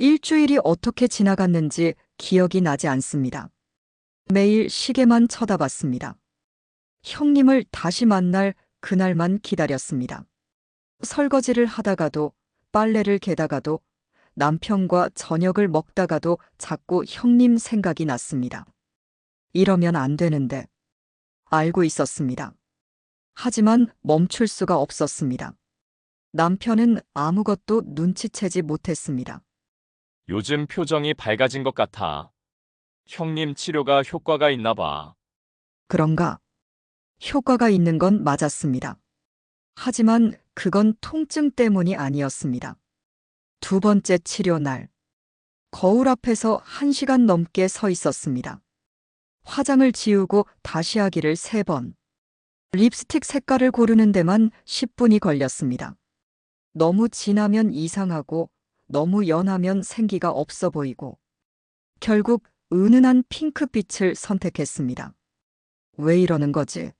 일주일이 어떻게 지나갔는지 기억이 나지 않습니다. 매일 시계만 쳐다봤습니다. 형님을 다시 만날 그날만 기다렸습니다. 설거지를 하다가도 빨래를 개다가도 남편과 저녁을 먹다가도 자꾸 형님 생각이 났습니다. 이러면 안 되는데 알고 있었습니다. 하지만 멈출 수가 없었습니다. 남편은 아무것도 눈치채지 못했습니다. 요즘 표정이 밝아진 것 같아. 형님 치료가 효과가 있나 봐. 그런가? 효과가 있는 건 맞았습니다. 하지만 그건 통증 때문이 아니었습니다. 두 번째 치료 날. 거울 앞에서 한 시간 넘게 서 있었습니다. 화장을 지우고 다시 하기를 세 번. 립스틱 색깔을 고르는 데만 10분이 걸렸습니다. 너무 진하면 이상하고 너무 연하면 생기가 없어 보이고 결국 은은한 핑크빛을 선택했습니다. 왜 이러는 거지?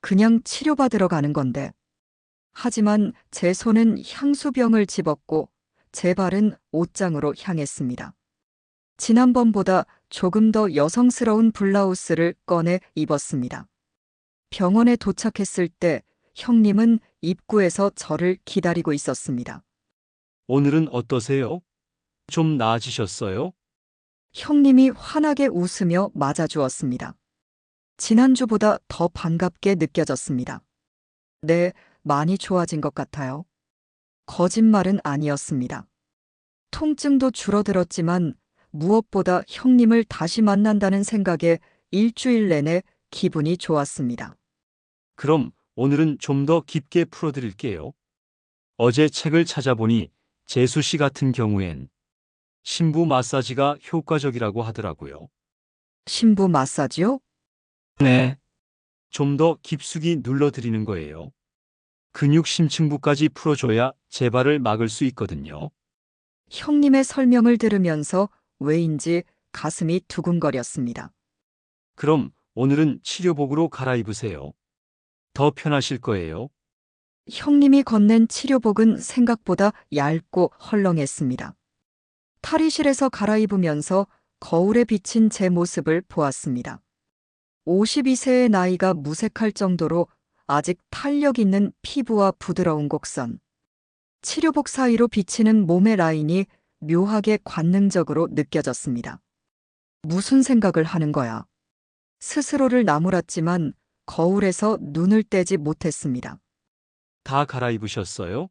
그냥 치료받으러 가는 건데. 하지만 제 손은 향수병을 집었고 제 발은 옷장으로 향했습니다. 지난번보다 조금 더 여성스러운 블라우스를 꺼내 입었습니다. 병원에 도착했을 때 형님은 입구에서 저를 기다리고 있었습니다. 오늘은 어떠세요? 좀 나아지셨어요? 형님이 환하게 웃으며 맞아주었습니다. 지난주보다 더 반갑게 느껴졌습니다. 네, 많이 좋아진 것 같아요. 거짓말은 아니었습니다. 통증도 줄어들었지만 무엇보다 형님을 다시 만난다는 생각에 일주일 내내 기분이 좋았습니다. 그럼 오늘은 좀 더 깊게 풀어드릴게요. 어제 책을 찾아보니 재수 씨 같은 경우엔 신부 마사지가 효과적이라고 하더라고요. 신부 마사지요? 네. 좀 더 깊숙이 눌러드리는 거예요. 근육 심층부까지 풀어줘야 재발을 막을 수 있거든요. 형님의 설명을 들으면서 왜인지 가슴이 두근거렸습니다. 그럼 오늘은 치료복으로 갈아입으세요. 더 편하실 거예요. 형님이 건넨 치료복은 생각보다 얇고 헐렁했습니다. 탈의실에서 갈아입으면서 거울에 비친 제 모습을 보았습니다. 52세의 나이가 무색할 정도로 아직 탄력 있는 피부와 부드러운 곡선. 치료복 사이로 비치는 몸의 라인이 묘하게 관능적으로 느껴졌습니다. 무슨 생각을 하는 거야? 스스로를 나무랐지만 거울에서 눈을 떼지 못했습니다. 다 갈아입으셨어요?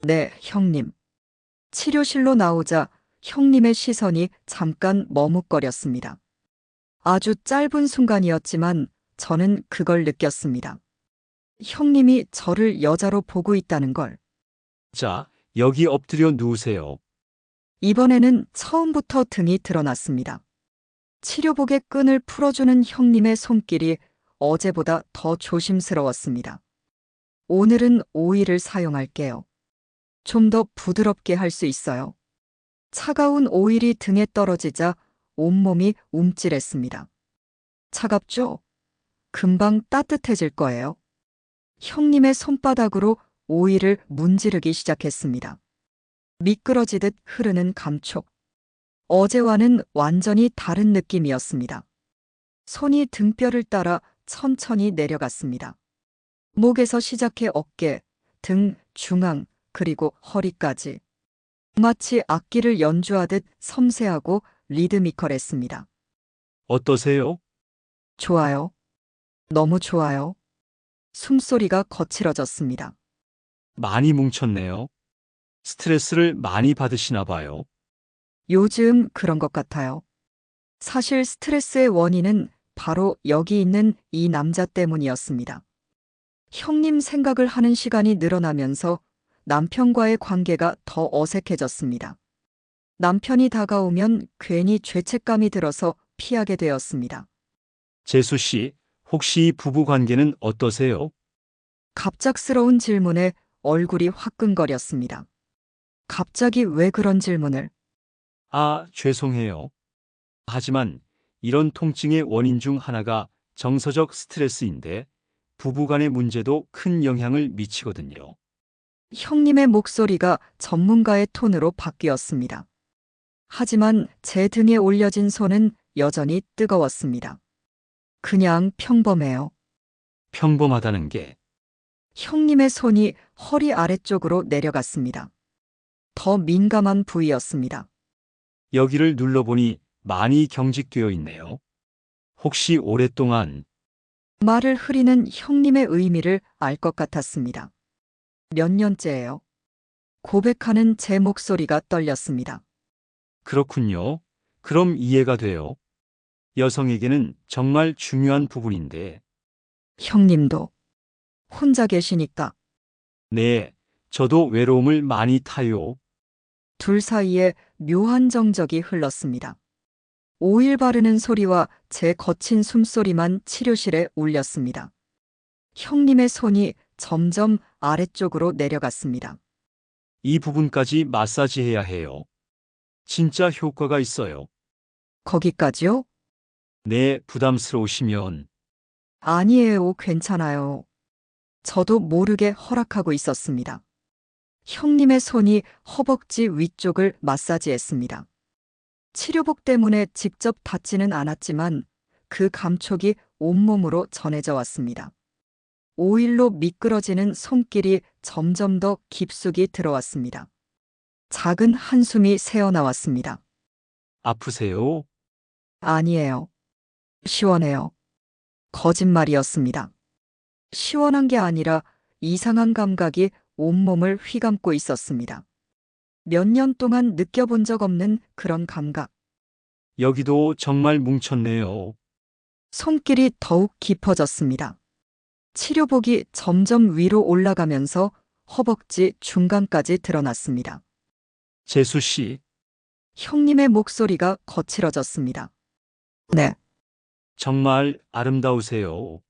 네, 형님. 치료실로 나오자 형님의 시선이 잠깐 머뭇거렸습니다. 아주 짧은 순간이었지만 저는 그걸 느꼈습니다. 형님이 저를 여자로 보고 있다는 걸. 자, 여기 엎드려 누우세요. 이번에는 처음부터 등이 드러났습니다. 치료복의 끈을 풀어주는 형님의 손길이 어제보다 더 조심스러웠습니다. 오늘은 오일을 사용할게요. 좀 더 부드럽게 할 수 있어요. 차가운 오일이 등에 떨어지자 온몸이 움찔했습니다. 차갑죠? 금방 따뜻해질 거예요. 형님의 손바닥으로 오일을 문지르기 시작했습니다. 미끄러지듯 흐르는 감촉. 어제와는 완전히 다른 느낌이었습니다. 손이 등뼈를 따라 천천히 내려갔습니다. 목에서 시작해 어깨, 등, 중앙, 그리고 허리까지. 마치 악기를 연주하듯 섬세하고 리드미컬했습니다. 어떠세요? 좋아요. 너무 좋아요. 숨소리가 거칠어졌습니다. 많이 뭉쳤네요. 스트레스를 많이 받으시나 봐요. 요즘 그런 것 같아요. 사실 스트레스의 원인은 바로 여기 있는 이 남자 때문이었습니다. 형님 생각을 하는 시간이 늘어나면서 남편과의 관계가 더 어색해졌습니다. 남편이 다가오면 괜히 죄책감이 들어서 피하게 되었습니다. 재수 씨, 혹시 이 부부 관계는 어떠세요? 갑작스러운 질문에 얼굴이 화끈거렸습니다. 갑자기 왜 그런 질문을? 아, 죄송해요. 하지만 이런 통증의 원인 중 하나가 정서적 스트레스인데 부부 간의 문제도 큰 영향을 미치거든요. 형님의 목소리가 전문가의 톤으로 바뀌었습니다. 하지만 제 등에 올려진 손은 여전히 뜨거웠습니다. 그냥 평범해요. 평범하다는 게 형님의 손이 허리 아래쪽으로 내려갔습니다. 더 민감한 부위였습니다. 여기를 눌러보니 많이 경직되어 있네요. 혹시 오랫동안 말을 흐리는 형님의 의미를 알 것 같았습니다. 몇 년째예요. 고백하는 제 목소리가 떨렸습니다. 그렇군요. 그럼 이해가 돼요. 여성에게는 정말 중요한 부분인데, 형님도 혼자 계시니까 네, 저도 외로움을 많이 타요. 둘 사이에 묘한 정적이 흘렀습니다. 오일 바르는 소리와 제 거친 숨소리만 치료실에 울렸습니다. 형님의 손이 점점 아래쪽으로 내려갔습니다. 이 부분까지 마사지해야 해요. 진짜 효과가 있어요. 거기까지요? 네, 부담스러우시면 아니에요, 괜찮아요. 저도 모르게 허락하고 있었습니다. 형님의 손이 허벅지 위쪽을 마사지했습니다. 치료복 때문에 직접 닿지는 않았지만 그 감촉이 온몸으로 전해져 왔습니다. 오일로 미끄러지는 손길이 점점 더 깊숙이 들어왔습니다. 작은 한숨이 새어나왔습니다. 아프세요? 아니에요. 시원해요. 거짓말이었습니다. 시원한 게 아니라 이상한 감각이 온몸을 휘감고 있었습니다. 몇 년 동안 느껴본 적 없는 그런 감각. 여기도 정말 뭉쳤네요. 손길이 더욱 깊어졌습니다. 치료복이 점점 위로 올라가면서 허벅지 중간까지 드러났습니다. 재수 씨, 형님의 목소리가 거칠어졌습니다. 네. 정말 아름다우세요.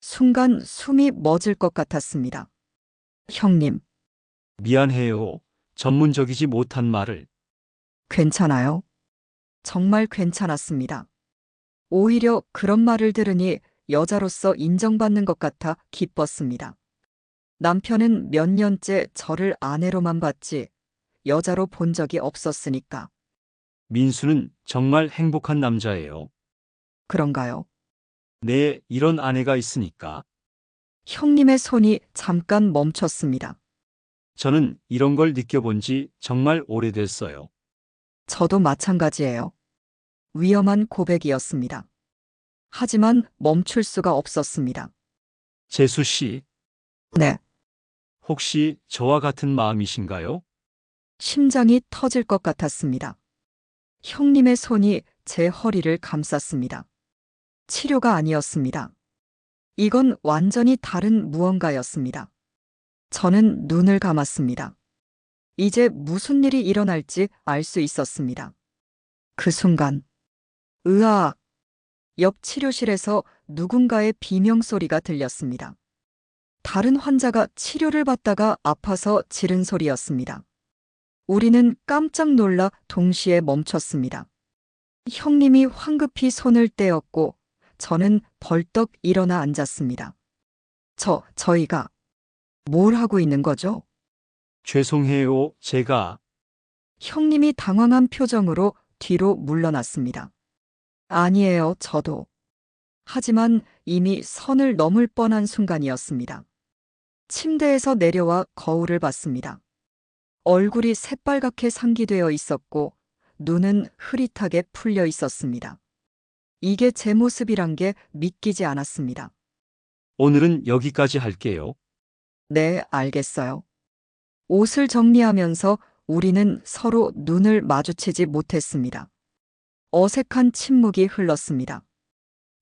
순간 숨이 멎을 것 같았습니다. 형님, 미안해요. 전문적이지 못한 말을. 괜찮아요? 정말 괜찮았습니다. 오히려 그런 말을 들으니 여자로서 인정받는 것 같아 기뻤습니다. 남편은 몇 년째 저를 아내로만 봤지 여자로 본 적이 없었으니까 민수는 정말 행복한 남자예요. 그런가요? 네, 이런 아내가 있으니까. 형님의 손이 잠깐 멈췄습니다. 저는 이런 걸 느껴본 지 정말 오래됐어요. 저도 마찬가지예요. 위험한 고백이었습니다. 하지만 멈출 수가 없었습니다. 재수 씨, 네, 혹시 저와 같은 마음이신가요? 심장이 터질 것 같았습니다. 형님의 손이 제 허리를 감쌌습니다. 치료가 아니었습니다. 이건 완전히 다른 무언가였습니다. 저는 눈을 감았습니다. 이제 무슨 일이 일어날지 알 수 있었습니다. 그 순간, 으악! 옆 치료실에서 누군가의 비명소리가 들렸습니다. 다른 환자가 치료를 받다가 아파서 지른 소리였습니다. 우리는 깜짝 놀라 동시에 멈췄습니다. 형님이 황급히 손을 떼었고 저는 벌떡 일어나 앉았습니다. 저, 저희가 뭘 하고 있는 거죠? 죄송해요, 제가. 형님이 당황한 표정으로 뒤로 물러났습니다. 아니에요, 저도. 하지만 이미 선을 넘을 뻔한 순간이었습니다. 침대에서 내려와 거울을 봤습니다. 얼굴이 새빨갛게 상기되어 있었고 눈은 흐릿하게 풀려 있었습니다. 이게 제 모습이란 게 믿기지 않았습니다. 오늘은 여기까지 할게요. 네, 알겠어요. 옷을 정리하면서 우리는 서로 눈을 마주치지 못했습니다. 어색한 침묵이 흘렀습니다.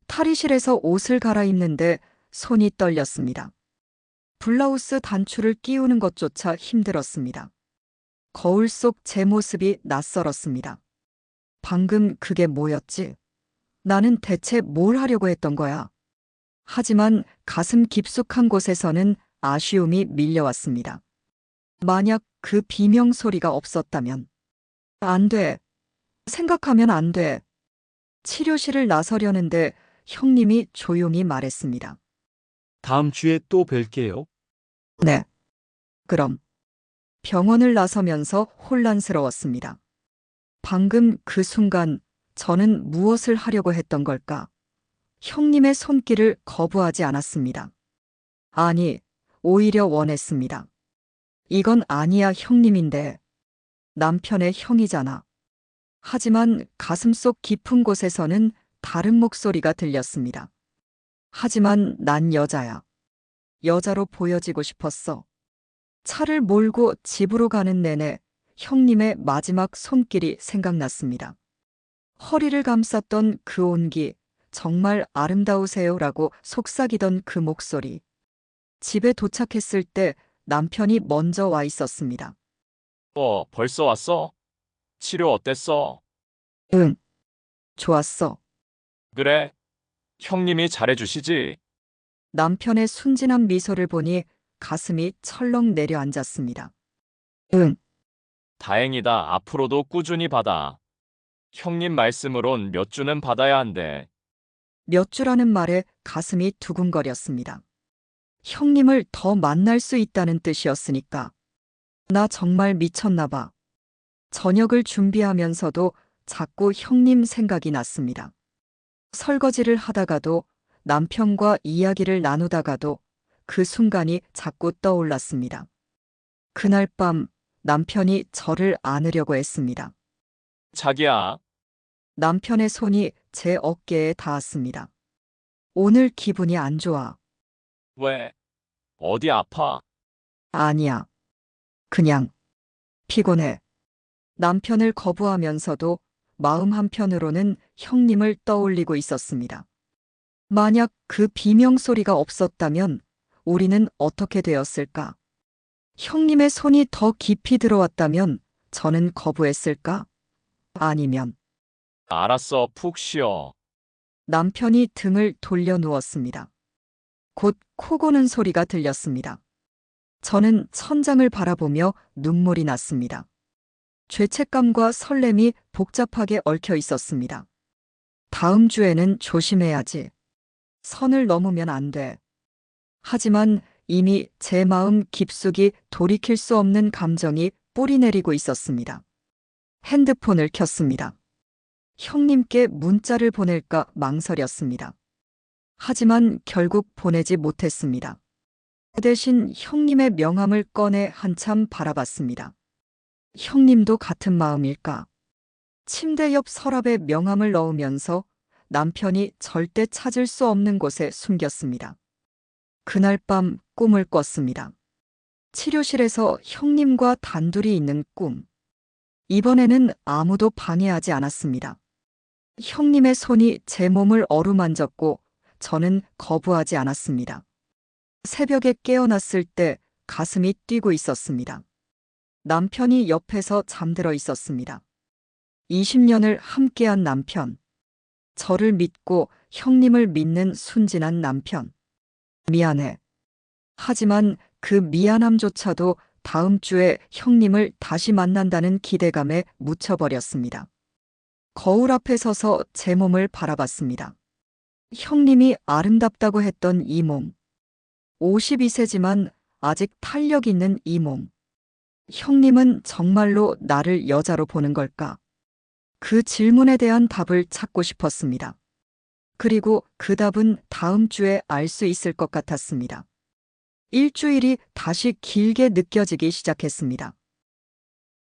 탈의실에서 옷을 갈아입는데 손이 떨렸습니다. 블라우스 단추를 끼우는 것조차 힘들었습니다. 거울 속 제 모습이 낯설었습니다. 방금 그게 뭐였지? 나는 대체 뭘 하려고 했던 거야? 하지만 가슴 깊숙한 곳에서는 아쉬움이 밀려왔습니다. 만약 그 비명 소리가 없었다면. 안 돼. 생각하면 안 돼. 치료실을 나서려는데 형님이 조용히 말했습니다. 다음 주에 또 뵐게요. 네. 그럼. 병원을 나서면서 혼란스러웠습니다. 방금 그 순간 저는 무엇을 하려고 했던 걸까? 형님의 손길을 거부하지 않았습니다. 아니, 오히려 원했습니다. 이건 아니야 형님인데. 남편의 형이잖아. 하지만 가슴속 깊은 곳에서는 다른 목소리가 들렸습니다. 하지만 난 여자야. 여자로 보여지고 싶었어. 차를 몰고 집으로 가는 내내 형님의 마지막 손길이 생각났습니다. 허리를 감쌌던 그 온기, 정말 아름다우세요라고 속삭이던 그 목소리. 집에 도착했을 때 남편이 먼저 와 있었습니다. 어, 벌써 왔어? 치료 어땠어? 응. 좋았어. 그래. 형님이 잘해주시지? 남편의 순진한 미소를 보니 가슴이 철렁 내려앉았습니다. 응. 다행이다. 앞으로도 꾸준히 받아. 형님 말씀으론 몇 주는 받아야 한대. 몇 주라는 말에 가슴이 두근거렸습니다. 형님을 더 만날 수 있다는 뜻이었으니까. 나 정말 미쳤나 봐. 저녁을 준비하면서도 자꾸 형님 생각이 났습니다. 설거지를 하다가도 남편과 이야기를 나누다가도 그 순간이 자꾸 떠올랐습니다. 그날 밤 남편이 저를 안으려고 했습니다. 자기야, 남편의 손이 제 어깨에 닿았습니다. 오늘 기분이 안 좋아. 왜? 어디 아파? 아니야. 그냥 피곤해. 남편을 거부하면서도 마음 한편으로는 형님을 떠올리고 있었습니다. 만약 그 비명 소리가 없었다면 우리는 어떻게 되었을까? 형님의 손이 더 깊이 들어왔다면 저는 거부했을까? 아니면 알았어, 푹 쉬어. 남편이 등을 돌려 누웠습니다. 곧 코 고는 소리가 들렸습니다. 저는 천장을 바라보며 눈물이 났습니다. 죄책감과 설렘이 복잡하게 얽혀 있었습니다. 다음 주에는 조심해야지. 선을 넘으면 안 돼. 하지만 이미 제 마음 깊숙이 돌이킬 수 없는 감정이 뿌리내리고 있었습니다. 핸드폰을 켰습니다. 형님께 문자를 보낼까 망설였습니다. 하지만 결국 보내지 못했습니다. 그 대신 형님의 명함을 꺼내 한참 바라봤습니다. 형님도 같은 마음일까? 침대 옆 서랍에 명함을 넣으면서 남편이 절대 찾을 수 없는 곳에 숨겼습니다. 그날 밤 꿈을 꿨습니다. 치료실에서 형님과 단둘이 있는 꿈. 이번에는 아무도 방해하지 않았습니다. 형님의 손이 제 몸을 어루만졌고 저는 거부하지 않았습니다. 새벽에 깨어났을 때 가슴이 뛰고 있었습니다. 남편이 옆에서 잠들어 있었습니다. 20년을 함께한 남편. 저를 믿고 형님을 믿는 순진한 남편. 미안해. 하지만 그 미안함조차도 다음 주에 형님을 다시 만난다는 기대감에 묻혀버렸습니다. 거울 앞에 서서 제 몸을 바라봤습니다. 형님이 아름답다고 했던 이 몸. 52세지만 아직 탄력 있는 이 몸. 형님은 정말로 나를 여자로 보는 걸까? 그 질문에 대한 답을 찾고 싶었습니다. 그리고 그 답은 다음 주에 알 수 있을 것 같았습니다. 일주일이 다시 길게 느껴지기 시작했습니다.